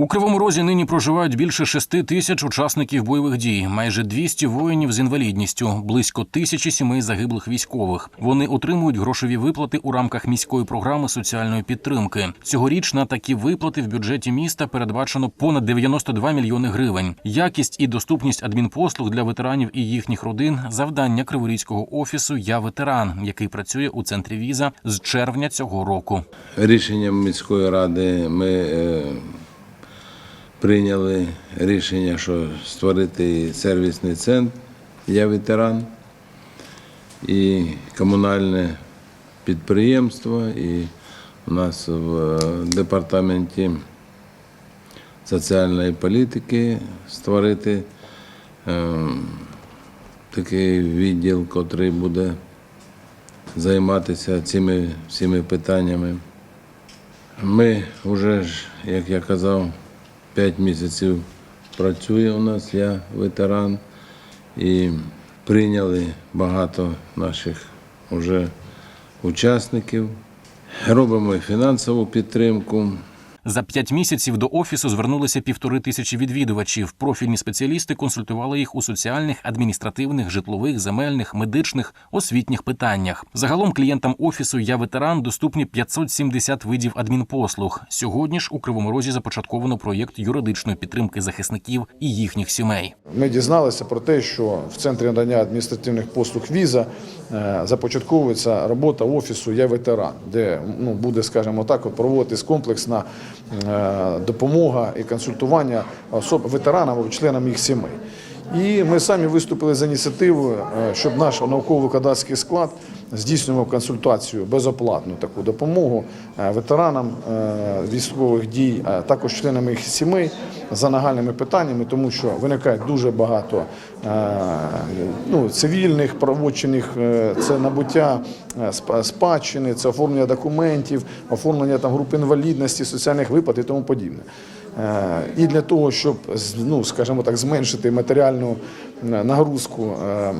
У Кривому Розі нині проживають більше шести тисяч учасників бойових дій, майже 200 воїнів з інвалідністю, близько тисячі сімей загиблих військових. Вони отримують грошові виплати у рамках міської програми соціальної підтримки. Цьогоріч на такі виплати в бюджеті міста передбачено понад 92 мільйони гривень. Якість і доступність адмінпослуг для ветеранів і їхніх родин завдання Криворізького офісу Я ветеран, який працює у центрі віза з червня цього року. Рішенням міської ради ми е, прийняли рішення, що створити сервісний центр Я ветеран і комунальне підприємство, і у нас в е, департаменті соціальної політики створити е, такий відділ, який буде займатися цими всіми питаннями. Ми вже як я казав, 5 місяців працює у нас, я ветеран, і прийняли багато наших вже учасників. Робимо фінансову підтримку. За п'ять місяців до офісу звернулися півтори тисячі відвідувачів. Профільні спеціалісти консультували їх у соціальних, адміністративних, житлових, земельних, медичних, освітніх питаннях. Загалом клієнтам офісу Я ветеран доступні 570 видів адмінпослуг. Сьогодні ж у Кривому Розі започатковано проєкт юридичної підтримки захисників і їхніх сімей. Ми дізналися про те, що в центрі надання адміністративних послуг віза е, започатковується робота офісу Я ветеран, де ну буде, скажімо так, проводитись комплексна допомога і консультування особ ветеранам або членам їх сімей. І ми самі виступили з ініціативою, е, щоб наш науково-викладацький склад здійснював консультацію безоплатну таку допомогу е, ветеранам е, військових дій, а також членам їх сімей за нагальними питаннями, тому що виникає дуже багато е, ну, цивільних правочинних, е, це набуття е, спадщини, це оформлення документів, оформлення там груп інвалідності, соціальних виплат і тому подібне. І для того, щоб ну, скажімо так, зменшити матеріальну нагрузку е, е,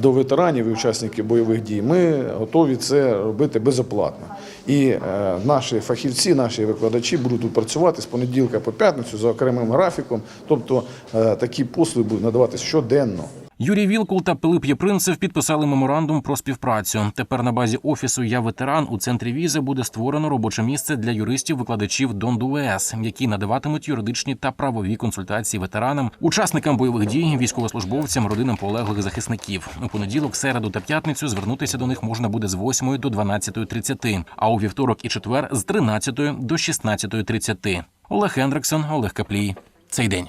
до ветеранів і учасників бойових дій, ми готові це робити безоплатно. І е, наші фахівці, наші викладачі будуть тут працювати з понеділка по п'ятницю за окремим графіком. Тобто е, такі послуги будуть надаватися щоденно. Юрій Вілкул та Пилип Єпринцев підписали меморандум про співпрацю. Тепер на базі офісу Я ветеран у центрі візи буде створено робоче місце для юристів-викладачів ДонДУЕС, які надаватимуть юридичні та правові консультації ветеранам, учасникам бойових дій, військовослужбовцям, родинам полеглих захисників. У понеділок, середу та п'ятницю звернутися до них можна буде з 8 до 12.30, а у вівторок і четвер з 13 до 16.30. Олег Хендриксон, Олег Каплій. Цей день.